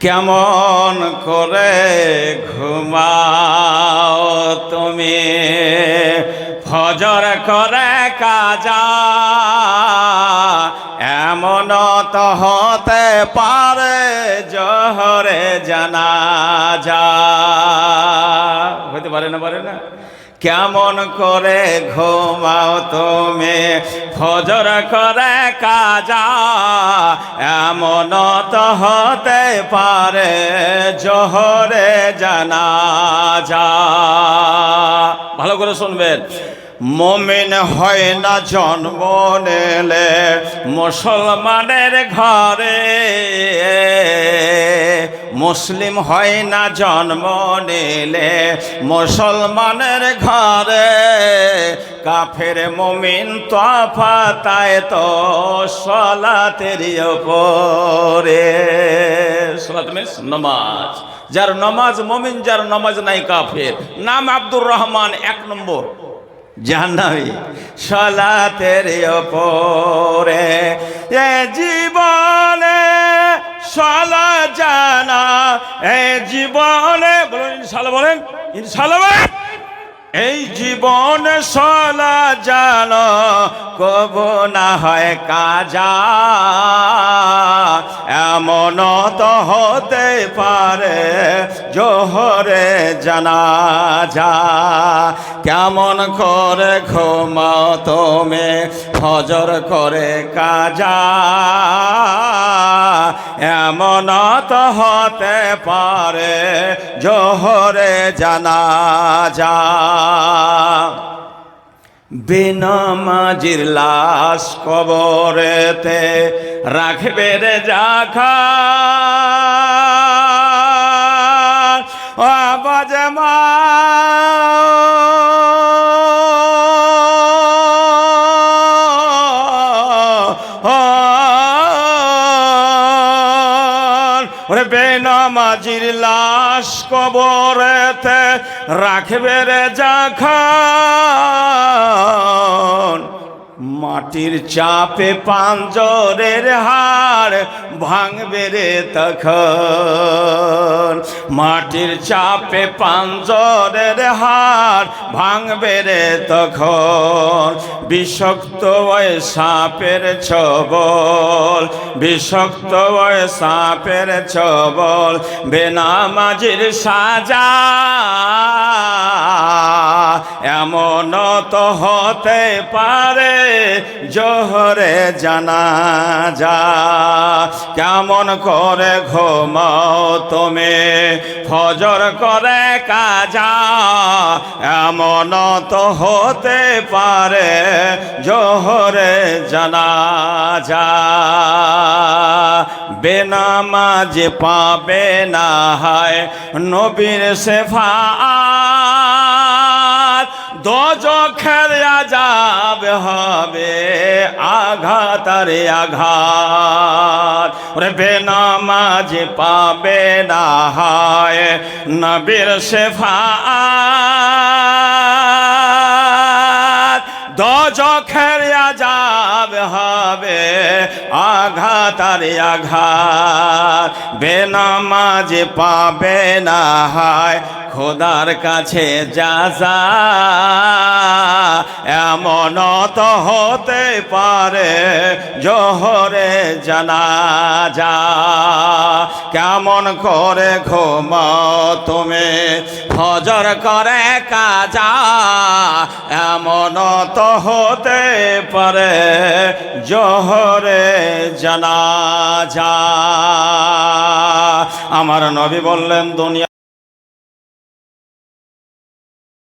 কেমন করে ঘুমাও তুমি? ফজর করে কাজা এমন তো হতে পারে জহরে জানা যা হতে পারে না পারে না? কেমন করে ঘুমাও তুমি? ফজর করে কাজা এমন তো হতে পারে জহরে জানা যা ভালো করে শুনবেন। মমিন হয় না জন্ম নেলে মুসলমানের ঘরে। মুসলিম হয় না জন্ম নিলে মুসলমানের ঘরে কাফের মমিন তফাতায় তো সলাতের ওপরে সলাত নমাজ। যার নমাজ মমিন যার নমাজ নাই কাফের। নাম আব্দুর রহমান এক নম্বর। জাহান্নামী সলাতের ওপরে এ জীবনে সলা এ জীবনে বলুন ইনশাল্লাহ বলেন ইনশাল্লাহ বলেন। এই জীবন সলা জান কব না হয় কাজা। এমন তো হতে পারে জোহরে জানা যা কেমন করে ঘুমাও তুমি ফজর করে কাজা। এমন তো হতে পারে জোহরে জানা যা বেনামাজির লাশ কবরেতে রাখবে রে জাখা। আবাজ মা ওরে বেনামাজির লাশ কবরেতে রাখবে রে জাখান। মাটির চাপে পাঞ্জরের হাড় ভাঙবে রে তখন। মাটির চাপে পাঞ্জরের হাড় ভাঙবে রে তখন। বিষক্ত ওই সাপের ছবল, বিষাক্ত ওই সাপের ছবল, বেনামাজির সাজা এমন তো হতে পারে। জোহরে জানা যা কেমন করে ঘুমাও তুমি? ফজর করে কাজা। এমন তো হতে পারে জোহরে জানা যা বেনামাজ পাবে না হয় নবীর সেফা দোজখের আজাব হবে আঘাতারে আঘাত। ওরে বেনামাজ পাবে না হয় নবীর শেফা দোজখের আজাব হবে আঘাতারে আঘাত। বেনামাজ পাবে না হয়, খোদার কাছে যা যা। এমন তো হতে পারে জোহরে জানা যা কেমন করে ঘুমাও তুমি হজর করে কাজা। এমন তো হতে পারে জহরে জানা যা আমার নবী বললেন দুনিয়া